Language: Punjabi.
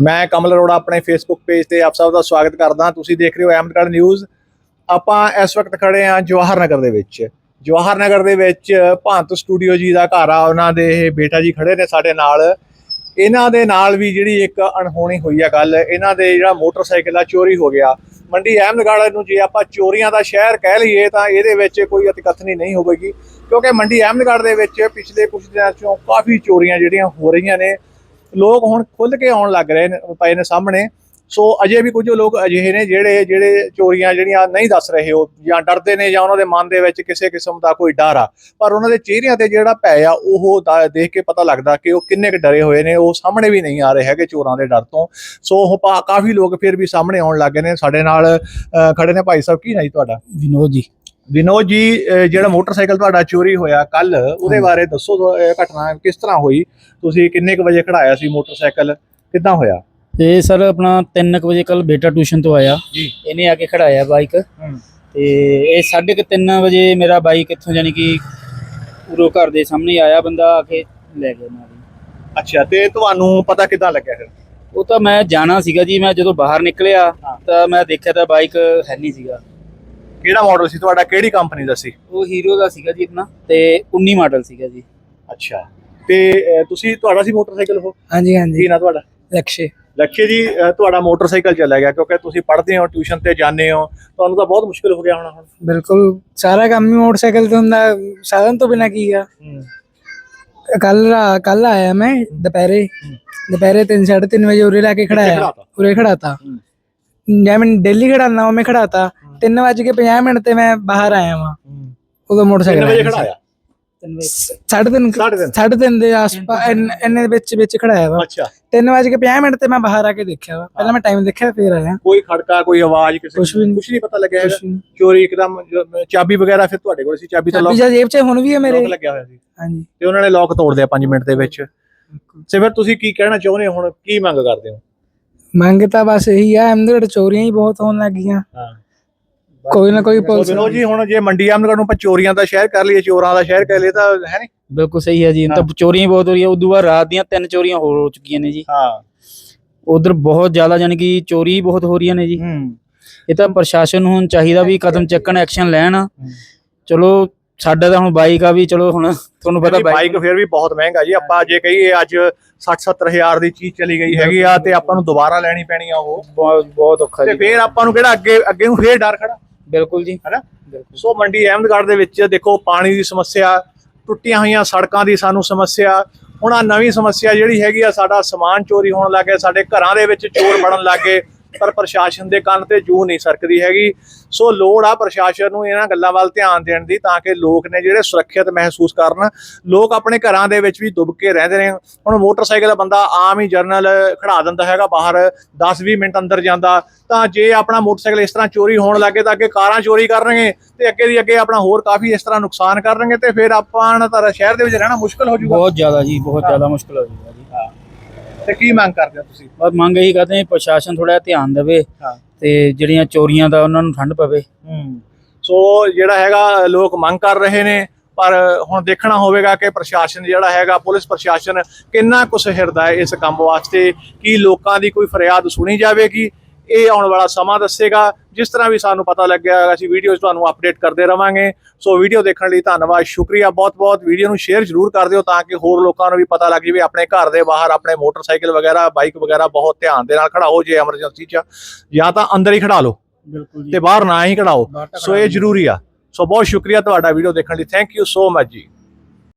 ਮੈਂ ਕਮਲ ਅਰੋੜਾ ਆਪਣੇ ਫੇਸਬੁੱਕ ਪੇਜ ਤੇ ਆਪ ਸਭ ਦਾ ਸਵਾਗਤ ਕਰਦਾ ਤੁਸੀਂ ਦੇਖ ਰਹੇ ਹੋ ਅਹਿਮਦਗੜ੍ਹ ਨਿਊਜ਼ ਆਪਾਂ ਇਸ ਵਕਤ ਖੜੇ ਹਾਂ ਜਵਾਹਰ ਨਗਰ ਦੇ ਵਿੱਚ। ਜਵਾਹਰ ਨਗਰ ਦੇ ਵਿੱਚ ਭਾਂਤ ਸਟੂਡੀਓ ਜੀ ਦਾ ਘਰ ਆ, ਉਹਨਾਂ ਦੇ ਇਹ ਬੇਟਾ ਜੀ ਖੜੇ ਨੇ ਸਾਡੇ ਨਾਲ। ਇਹਨਾਂ ਦੇ ਨਾਲ ਵੀ ਜਿਹੜੀ ਇੱਕ ਅਣਹੋਣੀ ਹੋਈ ਆ ਗੱਲ, ਇਹਨਾਂ ਦੇ ਜਿਹੜਾ ਮੋਟਰਸਾਈਕਲ ਆ, ਚੋਰੀ ਹੋ ਗਿਆ। ਮੰਡੀ ਅਹਿਮਦਗੜ੍ਹ ਨੂੰ ਜੇ ਆਪਾਂ ਚੋਰੀਆਂ ਦਾ ਸ਼ਹਿਰ ਕਹਿ ਲਈਏ, ਤਾਂ ਇਹਦੇ ਵਿੱਚ ਕੋਈ ਅਤਕਥਨੀ ਨਹੀਂ ਹੋਵੇਗੀ। ਕਿਉਂਕਿ ਮੰਡੀ ਅਹਿਮਦਗੜ੍ਹ ਦੇ ਵਿੱਚ ਪਿਛਲੇ ਕੁਝ ਦਿਨਾਂ ਚੋਂ ਕਾਫੀ ਚੋਰੀਆਂ ਜਿਹੜੀਆਂ ਹੋ ਰਹੀਆਂ ਨੇ। ਲੋਕ ਹੁਣ ਖੁੱਲ ਕੇ ਆਉਣ ਲੱਗ ਰਹੇ ਨੇ ਪਏ ਨੇ ਸਾਹਮਣੇ। ਸੋ ਅਜੇ ਵੀ ਕੁਝ ਲੋਕ ਅਜਿਹੇ ਨੇ ਜਿਹੜੇ ਜਿਹੜੇ ਚੋਰੀਆਂ ਜਿਹੜੀਆਂ ਨਹੀਂ ਦੱਸ ਰਹੇ ਉਹ ਜਾਂ ਡਰਦੇ ਨੇ ਜਾਂ ਉਹਨਾਂ ਦੇ ਮਨ ਦੇ ਵਿੱਚ ਕਿਸੇ ਕਿਸਮ ਦਾ ਕੋਈ ਡਰ ਆ। ਪਰ ਉਹਨਾਂ ਦੇ ਚਿਹਰਿਆਂ ਤੇ ਜਿਹੜਾ ਭੈ ਆ ਉਹ ਦੇਖ ਕੇ ਪਤਾ ਲੱਗਦਾ ਕਿ ਉਹ ਕਿੰਨੇ ਕੁ ਡਰੇ ਹੋਏ ਨੇ ਉਹ ਸਾਹਮਣੇ ਵੀ ਨਹੀਂ ਆ ਰਹੇ ਹੈਗੇ ਚੋਰਾਂ ਦੇ ਡਰ ਤੋਂ। ਸੋ ਉਹ ਪਾ- ਕਾਫੀ ਲੋਕ ਫਿਰ ਵੀ ਸਾਹਮਣੇ ਆਉਣ ਲੱਗ ਗਏ ਨੇ। ਸਾਡੇ ਨਾਲ ਅ, ਖੜੇ ਨੇ ਭਾਈ ਸਾਹਿਬ ਕੀ ਨਾ ਜੀ ਤੁਹਾਡਾ? ਵਿਨੋਦ ਜੀ। ਵਿਨੋਦ ਜੀ ਜਿਹੜਾ ਮੋਟਰਸਾਈਕਲ ਤੁਹਾਡਾ ਚੋਰੀ ਹੋਇਆ ਕੱਲ ਉਹਦੇ। ਬਾਰੇ ਦੱਸੋ ਘਟਨਾ ਕਿਸ ਤਰ੍ਹਾਂ ਹੋਈ? ਤੁਸੀਂ ਕਿੰਨੇ ਕੁ ਵਜੇ ਖੜਾਇਆ ਸੀ ਮੋਟਰਸਾਈਕਲ? ਕਿੱਦਾਂ ਹੋਇਆ? ਇਹ ਸਰ ਆਪਣਾ 3 ਵਜੇ ਕੱਲ ਬੇਟਾ ਟਿਊਸ਼ਨ ਤੋਂ ਆਇਆ। ਇਹਨੇ ਆ ਕੇ ਖੜਾਇਆ ਬਾਈਕ। ਤੇ ਇਹ 3:30 ਵਜੇ ਮੇਰਾ ਬਾਈਕ ਇੱਥੋਂ ਯਾਨੀ ਕਿ ਉਰੋ ਘਰ ਦੇ ਸਾਹਮਣੇ ਆਇਆ ਬੰਦਾ ਆ ਕੇ ਲੈ ਗਿਆ ਨਾਲ। ਅੱਛਾ ਤੇ ਤੁਹਾਨੂੰ ਪਤਾ ਕਿੱਦਾਂ ਲੱਗਿਆ ਫਿਰ? ਉਹ ਤਾਂ ਮੈਂ ਜਾਣਾ ਸੀਗਾ ਜੀ ਮੈਂ ਜਦੋਂ ਬਾਹਰ ਨਿਕਲਿਆ। ਤਾਂ ਮੈਂ ਦੇਖਿਆ ਤਾਂ ਬਾਈਕ ਹੈ ਨਹੀਂ ਸੀਗਾ। ਕਿਹੜਾ ਮਾਡਲ ਸੀ ਤੁਹਾਡਾ? ਕਿਹੜੀ ਕੰਪਨੀ ਦਾ ਸੀ? ਉਹ ਹੀਰੋ ਦਾ ਸੀਗਾ ਜੀ ਆਪਣਾ ਤੇ 19 ਮਾਡਲ ਸੀਗਾ ਜੀ। ਅੱਛਾ। ਤੇ ਤੁਸੀਂ ਤੁਹਾਡਾ ਸੀ ਮੋਟਰਸਾਈਕਲ ਉਹ? ਹਾਂਜੀ ਹਾਂਜੀ। ਕੀ ਤੁਹਾਡਾ? ਲਕਸ਼ੇ। ਲੱਖੇ ਜੀ ਤੁਹਾਡਾ ਮੋਟਰਸਾਈਕਲ ਚਲਾ ਗਿਆ ਕਿਉਂਕਿ ਤੁਸੀਂ ਪੜ੍ਹਦੇ ਹੋ ਟਿਊਸ਼ਨ ਤੇ ਜਾਂਦੇ ਹੋ। ਤੁਹਾਨੂੰ ਤਾਂ ਬਹੁਤ ਮੁਸ਼ਕਲ ਹੋ ਗਿਆ ਹੋਣਾ ਹੁਣ। ਬਿਲਕੁਲ ਸਾਰਾ ਕੰਮ ਹੀ ਮੋਟਰਸਾਈਕਲ ਤੇ ਹੁੰਦਾ। ਸਾਧਨ ਤੋਂ ਬਿਨਾ ਕੀ ਆ? ਕੱਲ ਰਾ ਕੱਲ ਆਇਆ ਮੈਂ ਦੁਪਹਿਰੇ। ਦੁਪਹਿਰੇ 3:30 ਵਜੇ ਉਰੇ ਲਾ ਕੇ ਖੜਾਇਆ। ਉਰੇ ਖੜਾਤਾ। ਹੂੰ। ਜੈ ਮੈਂ ਦਿੱਲੀ ਖੜਾਨਾ ਉਹ ਖੜਾਤਾ। 3:50 ਮਿੰਟ ਤੇ ਮੈਂ ਬਾਹਰ ਆਇਆ ਵਾਂ। ਉਦੋਂ ਮੋਟਰਸਾਈਕਲ ਕਿੰਨੇ ਵਜੇ ਆਇਆ ਸੀ। ਖੜਾਇਆ? ਸਾਢੇ ਤਿੰਨ ਸਾਢੇ ਤਿੰਨ। ਸਾਢੇ ਤਿੰਨ ਦੇ ਆਸ-ਪਾਸ ਇੰਨੇ ਵਿੱਚ ਵਿੱਚ ਖੜਾਇਆ ਵਾ। ਅੱਛਾ। 3:50 ਮਿੰਟ ਤੇ ਮੈਂ ਬਾਹਰ ਆ ਕੇ ਦੇਖਿਆ ਵਾ। ਪਹਿਲਾਂ ਮੈਂ ਟਾਈਮ ਦੇਖਿਆ ਫਿਰ ਆਇਆ। ਕੋਈ ਖੜਕਾ ਕੋਈ ਆਵਾਜ਼ ਕਿਸੇ ਕੁਛ ਵੀ ਨਹੀਂ। ਕੁਛ ਨਹੀਂ ਪਤਾ ਲੱਗਿਆ। ਚੋਰੀ ਇੱਕਦਮ ਚਾਬੀ ਵਗੈਰਾ ਫਿਰ ਤੁਹਾਡੇ ਕੋਲ ਸੀ? ਚਾਬੀ ਤਾਂ ਚਾਬੀ ਲੋਕ ਜਾਂ ਜੇਬ 'ਚ ਹੁਣ ਵੀ ਹੈ ਮੇਰੇ। ਲੱਗਿਆ ਹੋਇਆ ਸੀ। ਹਾਂਜੀ। ਤੇ ਉਹਨਾਂ ਨੇ ਲੋਕ ਤੋੜ ਦਿਆ 5 ਮਿੰਟ ਦੇ ਵਿੱਚ। ਤੇ ਫਿਰ ਤੁਸੀਂ ਕੀ ਕਹਿਣਾ ਚਾਹੁੰਦੇ ਹੋ ਹੁਣ? ਕੀ ਮੰਗ ਕਰਦੇ ਹੋ? ਮੰਗ ਤਾਂ ਬਸ ਇਹੀ ਆ ਅਹਿਮਦਗੜ੍ਹ ਚੋਰੀਆਂ ਹੀ ਬਹੁਤ ਹੋਣ ਲੱਗ ਗਈਆਂ। ਹਾਂ। ਕੋਈ ਨਾ ਕੋਈ ਪੁਲਿਸ ਵਿਨੋਦ ਜੀ ਹੁਣ ਜੇ ਮੰਡੀ ਆਮਨਗੜ ਨੂੰ ਆਪਾਂ ਚੋਰੀਆਂ ਦਾ ਸ਼ਹਿਰ ਕਰ ਲਈਏ ਚੋਰਾਂ ਦਾ ਸ਼ਹਿਰ ਕਰ ਲਈਏ ਤਾਂ ਹੈ ਨਹੀਂ? ਬਿਲਕੁਲ ਸਹੀ ਹੈ ਜੀ ਤਾਂ ਚੋਰੀਆਂ ਬਹੁਤ ਹੋ ਰਹੀਆਂ ਉਦੋਂ ਬਾਅਦ ਰਾਤ ਦੀਆਂ ਤਿੰਨ ਚੋਰੀਆਂ ਹੋਰ ਹੋ ਚੁੱਕੀਆਂ ਨੇ ਜੀ। ਹਾਂ। ਉਧਰ ਬਹੁਤ ਜ਼ਿਆਦਾ ਯਾਨੀ ਕਿ ਚੋਰੀ ਬਹੁਤ ਹੋ ਰਹੀਆਂ ਨੇ ਜੀ। ਹੂੰ। ਇਹ ਤਾਂ ਪ੍ਰਸ਼ਾਸਨ ਨੂੰ ਹੁਣ ਚਾਹੀਦਾ ਵੀ ਕਦਮ ਚੱਕਣ ਐਕਸ਼ਨ ਲੈਣ। ਚਲੋ ਸਾਡਾ ਤਾਂ ਹੁਣ ਬਾਈਕ ਆ ਵੀ ਚਲੋ ਹੁਣ ਤੁਹਾਨੂੰ ਪਤਾ ਬਾਈਕ ਫਿਰ ਵੀ ਬਹੁਤ ਮਹਿੰਗਾ ਜੀ। ਆਪਾਂ ਜੇ ਕਹੀਏ ਅੱਜ 60 ਹਜ਼ਾਰ ਦੀ ਚੀਜ਼ ਚਲੀ ਗਈ ਹੈਗੀ ਆ ਤੇ ਆਪਾਂ ਨੂੰ ਦੁਬਾਰਾ ਲੈਣੀ ਪੈਣੀ ਆ ਉਹ। ਬਹੁਤ ਔਖਾ ਤੇ ਜੀ। ਫਿਰ ਆਪਾਂ ਨੂੰ ਕਿਹੜਾ ਅੱਗੇ ਅੱਗੇ ਨੂੰ ਫੇਰ ਡਰ ਖੜਾ। ਬਿਲਕੁਲ ਜੀ। ਹੈਨਾ? ਸੋ ਮੰਡੀ ਅਹਿਮਦਗੜ੍ਹ ਦੇ ਵਿੱਚ ਦੇਖੋ ਪਾਣੀ ਦੀ ਸਮੱਸਿਆ ਟੁੱਟੀਆਂ ਹੋਈਆਂ ਸੜਕਾਂ ਦੀ ਸਾਨੂੰ ਸਮੱਸਿਆ ਹੁਣ ਆ ਨਵੀਂ ਸਮੱਸਿਆ ਜਿਹੜੀ ਹੈਗੀ ਆ ਸਾਡਾ ਸਮਾਨ ਚੋਰੀ ਹੋਣ ਲੱਗ ਗਿਆ ਸਾਡੇ ਘਰਾਂ ਦੇ ਵਿੱਚ ਚੋਰ ਵੜਨ ਲੱਗ ਗਏ ਪਰ ਪ੍ਰਸ਼ਾਸਨ ਦੇ ਕੰਨ ਤੇ ਜੂ ਨਹੀਂ ਸਰਕਦੀ ਹੈਗੀ। ਸੋ ਲੋੜ ਆ ਪ੍ਰਸ਼ਾਸਨ ਨੂੰ ਇਹਨਾਂ ਗੱਲਾਂ ਵੱਲ ਧਿਆਨ ਦੇਣ ਦੀ ਤਾਂ ਕਿ ਲੋਕ ਨੇ ਜਿਹੜੇ ਸੁਰੱਖਿਅਤ ਮਹਿਸੂਸ ਕਰਨ। ਲੋਕ ਆਪਣੇ ਘਰਾਂ ਦੇ ਵਿੱਚ ਵੀ ਡੁੱਬ ਕੇ ਰਹਿੰਦੇ ਨੇ। ਹੁਣ ਮੋਟਰਸਾਈਕਲ ਬੰਦਾ ਆਮ ਹੀ ਜਰਨਲ ਖੜਾ ਦਿੰਦਾ ਹੈਗਾ, ਬਾਹਰ 10-20 ਮਿੰਟ ਅੰਦਰ ਜਾਂਦਾ। ਤਾਂ ਜੇ ਆਪਣਾ ਮੋਟਰਸਾਈਕਲ ਇਸ ਤਰ੍ਹਾਂ ਚੋਰੀ ਹੋਣ ਲੱਗੇ ਤਾਂ ਅੱਗੇ ਕਾਰਾਂ ਚੋਰੀ ਕਰਨਗੇ ਤੇ ਅੱਗੇ ਦੀ ਅੱਗੇ ਆਪਣਾ ਹੋਰ ਕਾਫੀ ਇਸ ਤਰ੍ਹਾਂ ਨੁਕਸਾਨ ਕਰਨਗੇ ਤੇ ਫਿਰ ਆਪਾਂ ਨੂੰ ਤਾਂ ਸ਼ਹਿਰ ਦੇ ਵਿੱਚ ਰਹਿਣਾ ਮੁਸ਼ਕਲ ਹੋ ਜਾਊਗਾ। ਬਹੁਤ ਜ਼ਿਆਦਾ ਜੀ, ਬਹੁਤ ਜ਼ਿਆਦਾ ਮੁਸ਼ਕਲ ਹੋ ਜਾਊਗਾ ਤੇ ਕੀ ਮੰਗ ਕਰਦੇ ਹੋ ਤੁਸੀਂ? ਬਸ ਮੰਗ ਇਹੀ ਕਰਦੇ ਹਾਂ ਪ੍ਰਸ਼ਾਸਨ ਥੋੜਾ ਧਿਆਨ ਦੇਵੇ ਹਾਂ। ਤੇ ਜਿਹੜੀਆਂ ਚੋਰੀਆਂ ਦਾ ਉਹਨਾਂ ਨੂੰ ਠੰਡ ਪਵੇ। ਸੋ ਜਿਹੜਾ ਹੈਗਾ ਲੋਕ ਮੰਗ ਕਰ ਰਹੇ ਨੇ ਪਰ ਹੁਣ ਦੇਖਣਾ ਹੋਵੇਗਾ ਕਿ ਪ੍ਰਸ਼ਾਸਨ ਜਿਹੜਾ ਹੈਗਾ ਪੁਲਿਸ ਪ੍ਰਸ਼ਾਸਨ ਕਿੰਨਾ ਕੁ ਸਹਿਰਦਾ ਹੈ ਇਸ ਕੰਮ ਵਾਸਤੇ ਕੀ ਲੋਕਾਂ ਦੀ ਕੋਈ ਫਰਿਆਦ ਸੁਣੀ ਜਾਵੇਗੀ ਇਹ ਆਉਣ ਵਾਲਾ ਸਮਾਂ ਦੱਸੇਗਾ। ਜਿਸ ਤਰ੍ਹਾਂ ਵੀ ਸਾਨੂੰ ਪਤਾ ਲੱਗਿਆ ਅਸੀਂ ਵੀਡੀਓਜ਼ ਤੁਹਾਨੂੰ ਅਪਡੇਟ ਕਰਦੇ ਰਵਾਂਗੇ। ਸੋ ਵੀਡੀਓ ਦੇਖਣ ਲਈ ਧੰਨਵਾਦ ਸ਼ੁਕਰੀਆ ਬਹੁਤ ਬਹੁਤ ਵੀਡੀਓ ਨੂੰ ਸ਼ੇਅਰ ਜ਼ਰੂਰ ਕਰ ਦਿਓ ਤਾਂ ਕਿ ਹੋਰ ਲੋਕਾਂ ਨੂੰ ਵੀ ਪਤਾ ਲੱਗ ਜਾਵੇ ਆਪਣੇ ਘਰ ਦੇ ਬਾਹਰ ਆਪਣੇ ਮੋਟਰਸਾਈਕਲ ਵਗੈਰਾ ਬਾਈਕ ਵਗੈਰਾ ਬਹੁਤ ਧਿਆਨ ਦੇ ਨਾਲ ਖੜਾਓ ਜੇ ਐਮਰਜੈਂਸੀ 'ਚ। ਜਾਂ ਤਾਂ ਅੰਦਰ ਹੀ ਖੜਾ ਲਓ ਬਿਲਕੁਲ ਤੇ ਬਾਹਰ ਨਾ ਹੀ ਖੜਾਓ। ਸੋ ਇਹ ਜ਼ਰੂਰੀ ਆ। ਸੋ ਬਹੁਤ ਸ਼ੁਕਰੀਆ ਤੁਹਾਡਾ ਵੀਡੀਓ ਦੇਖਣ ਲਈ। ਥੈਂਕ ਯੂ ਸੋ ਮਚ ਜੀ।